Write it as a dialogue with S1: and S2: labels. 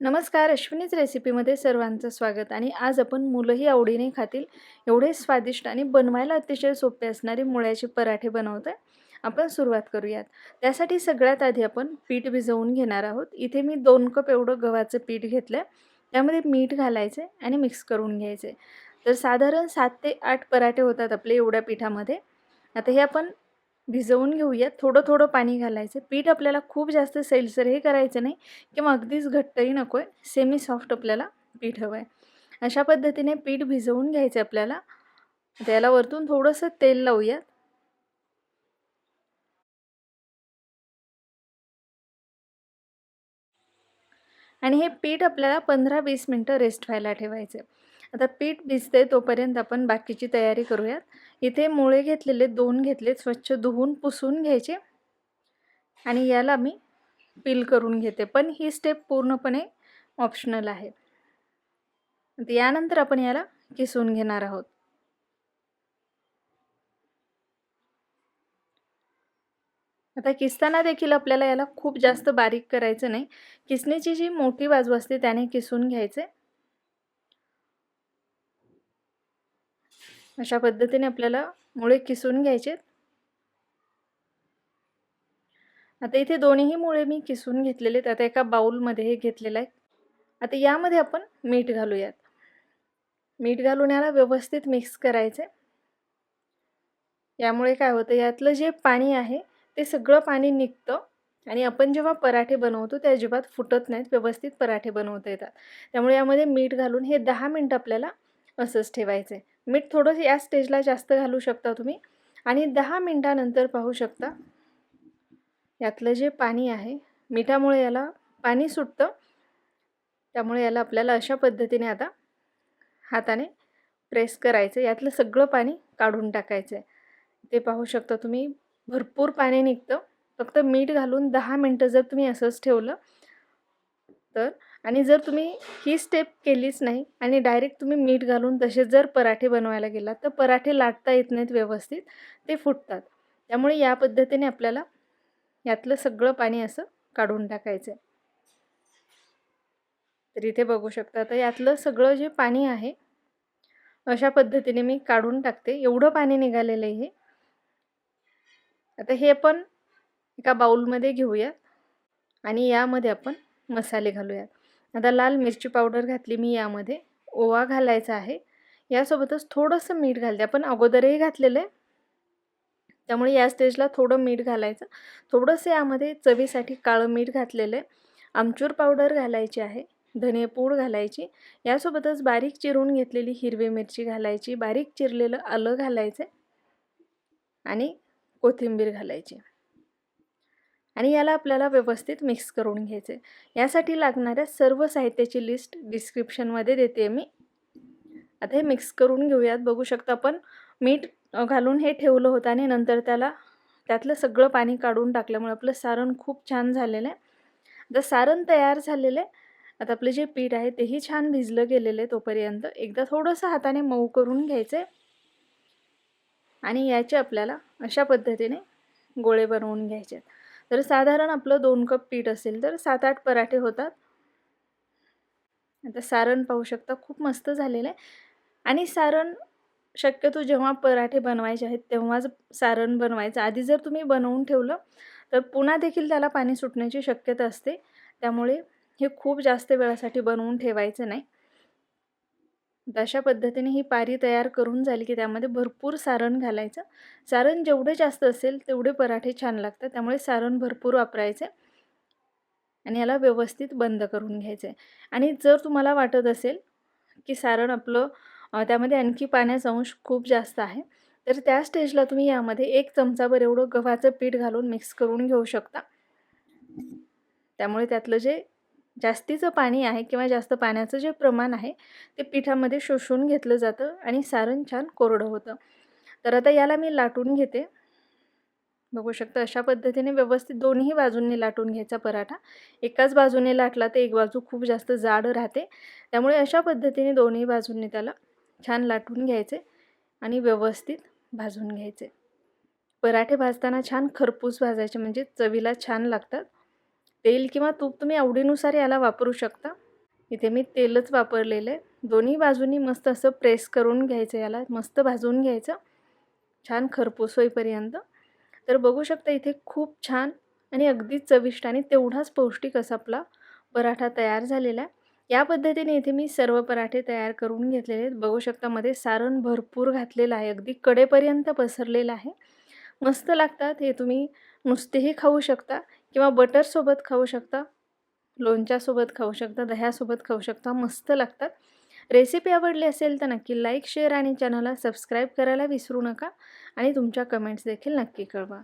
S1: नमस्कार अश्विनीच रेसिपीमध्ये सर्वांचं स्वागत. आणि आज आपण मुलंही आवडीने खातील एवढे स्वादिष्ट आणि बनवायला अतिशय सोपे असणारे मुळ्याचे पराठे बनवत आहे आपण सुरुवात करूयात. त्यासाठी सगळ्यात आधी आपण पीठ भिजवून घेणार आहोत. इथे मी दोन कप एवढं गव्हाचं पीठ घेतलं आहे त्यामध्ये मीठ घालायचं आणि मिक्स करून घ्यायचे तर साधारण सात ते आठ पराठे होतात आपले एवढ्या पिठामध्ये. आता हे आपण भिजवून घेऊयात. थोडं थोडं पाणी घालायचं. पीठ आपल्याला खूप जास्त सैलसर हे करायचं नाही किंवा अगदीच घट्टही नको आहे सेमी सॉफ्ट आपल्याला पीठ हवं आहे अशा पद्धतीने पीठ भिजवून घ्यायचं आपल्याला. त्याला वरतून थोडंसं तेल लावूयात. आणि हे पीठ आपल्याला पंधरा वीस मिनटं रेस्ट व्हायला ठेवायचं आता पीठ भिजते तोपर्यंत आपण बाकीची तयारी करूयात. इथे मुळे घेतलेले दोन घेतले स्वच्छ धुवून पुसून घ्यायचे. आणि याला मी पील करून घेते. पण ही स्टेप पूर्णपणे ऑप्शनल आहे. यानंतर आपण याला किसून घेणार आहोत. आता किसताना देखील आपल्याला याला खूप जास्त बारीक करायचं नाही. किसण्याची जी मोठी बाजू असते त्याने किसून घ्यायचे. अशा पद्धतीने आपल्याला मुळे किसून घ्यायचे. आता इथे दोन्हीही मुळे मी किसून घेतलेले आहेत. आता एका बाऊलमध्ये हे घेतलेलं आहे. आता यामध्ये आपण मीठ घालूयात. मीठ घालून याला व्यवस्थित मिक्स करायचं. यामुळे काय होतं यातलं जे पाणी आहे ते सगळं पाणी निघतं आणि आपण जेव्हा पराठे बनवतो ते अजिबात फुटत नाहीत. व्यवस्थित पराठे बनवता येतात. त्यामुळे यामध्ये मीठ घालून हे दहा मिनटं आपल्याला असंच ठेवायचं आहे मीठ थोडंसं या स्टेजला जास्त घालू शकता तुम्ही. आणि दहा मिनटानंतर पाहू शकता यातलं जे पाणी आहे मिठामुळे याला पाणी सुटतं. त्यामुळे याला आपल्याला अशा पद्धतीने आता हाताने प्रेस करायचं यातलं सगळं पाणी काढून टाकायचं आहे ते पाहू शकता तुम्ही भरपूर पाणी निघतं. फक्त मीठ घालून दहा मिनटं जर तुम्ही असंच ठेवलं तर आणि जर तुम्ही ही स्टेप केलीच नाही आणि डायरेक्ट तुम्ही मीठ घालून तसे जर पराठे बनवायला गेलात तर पराठे लाटता येत नाहीत व्यवस्थित. ते फुटतात. त्यामुळे या पद्धतीने आपल्याला यातलं सगळं पाणी असं काढून टाकायचं आहे तर इथे बघू शकता तर यातलं सगळं जे पाणी आहे अशा पद्धतीने मी काढून टाकते. एवढं पाणी निघालेलं आहे हे. आता हे आपण एका बाऊलमध्ये घेऊयात आणि यामध्ये आपण मसाले घालूयात. आता लाल मिरची पावडर घातली मी यामध्ये. ओवा घालायचा आहे. यासोबतच थोडंसं मीठ घालते. आपण अगोदरही घातलेलं आहे. त्यामुळे या स्टेजला थोडं मीठ घालायचं. थोडंसं यामध्ये चवीसाठी काळं मीठ घातलेलं आहे. आमचूर पावडर घालायची आहे. धनेपूड घालायची. यासोबतच बारीक चिरून घेतलेली हिरवी मिरची घालायची. बारीक चिरलेलं आलं घालायचं आणि कोथिंबीर घालायची. आणि याला आपल्याला व्यवस्थित मिक्स करून घ्यायचे यासाठी लागणाऱ्या सर्व साहित्याची लिस्ट डिस्क्रिप्शनमध्ये देते मी. आता हे मिक्स करून घेऊयात. बघू शकता आपण मीठ घालून हे ठेवलं होतं आणि नंतर त्याला त्यातलं सगळं पाणी काढून टाकल्यामुळे आपलं सारण खूप छान झालेलं आहे. आता सारण तयार झालेलं आहे. आता आपलं जे पीठ आहे तेही छान भिजलं गेलेलं आहे तोपर्यंत. एकदा थोडंसं हाताने मऊ करून घ्यायचं आहे आणि याचे आपल्याला अशा पद्धतीने गोळे बनवून घ्यायचे आहेत तर साधारण आपलं दोन कप पीठ असेल तर सात आठ पराठे होतात. आता सारण पाहू शकता खूप मस्त झालेलं आहे. आणि सारण शक्यतो जेव्हा पराठे बनवायचे आहेत तेव्हाच सारण बनवायचं. आधी जर तुम्ही बनवून ठेवलं तर पुन्हा देखील त्याला पाणी सुटण्याची शक्यता असते. त्यामुळे हे खूप जास्त वेळासाठी बनवून ठेवायचं नाही. अशा पद्धतीने ही पारी तयार करून झाली की त्यामध्ये भरपूर सारण घालायचं. सारण जेवढं जास्त असेल तेवढे पराठे छान लागतात. त्यामुळे सारण भरपूर वापरायचे आणि याला व्यवस्थित बंद करून घ्यायचे. आणि जर तुम्हाला वाटत असेल की सारण आपलं त्यामध्ये आणखी पाण्याचा अंश खूप जास्त आहे तर त्या स्टेजला तुम्ही यामध्ये एक चमचाभर एवढं गव्हाचं पीठ घालून मिक्स करून घेऊ शकता. त्यामुळे त्यातलं जे जास्तीचं पाणी आहे किंवा जास्त पाण्याचं जे प्रमाण आहे ते पिठामध्ये शोषून घेतलं जातं आणि सारण छान कोरडं होतं. तर आता याला मी लाटून घेते. बघू शकता अशा पद्धतीने व्यवस्थित दोन्ही बाजूंनी लाटून घ्यायचा पराठा. एकाच बाजूने लाटला तर एक बाजू खूप जास्त जाड राहते. त्यामुळे अशा पद्धतीने दोन्ही बाजूंनी त्याला छान लाटून घ्यायचे आणि व्यवस्थित भाजून घ्यायचे. पराठे भाजताना छान खरपूस भाजायचे म्हणजे चवीला छान लागतात. तेल किंवा तूप तुम्ही आवडीनुसार याला वापरू शकता. इथे मी तेलच वापरलेलं आहे. दोन्ही बाजूनी मस्त असं प्रेस करून घ्यायचं याला मस्त भाजून घ्यायचं. छान खरपूस होईपर्यंत. तर बघू शकता इथे खूप छान आणि अगदी चविष्ट आणि तेवढाच पौष्टिक असा आपला पराठा तयार झालेला आहे. या पद्धतीने इथे मी सर्व पराठे तयार करून घेतलेले आहेत. बघू शकता मध्ये सारण भरपूर घातलेलं आहे. अगदी कडेपर्यंत पसरलेलं आहे. मस्त लागतात. हे तुम्ही नुसतेही खाऊ शकता. किंवा बटरसोबत खाऊ शकता लोणच्यासोबत खाऊ शकता दह्यासोबत खाऊ शकता मस्त लागतात. रेसिपी आवडली असेल तर नक्की लाईक शेअर आणि चॅनलला सबस्क्राईब करायला विसरू नका. आणि तुमच्या कमेंट्स देखील नक्की कळवा.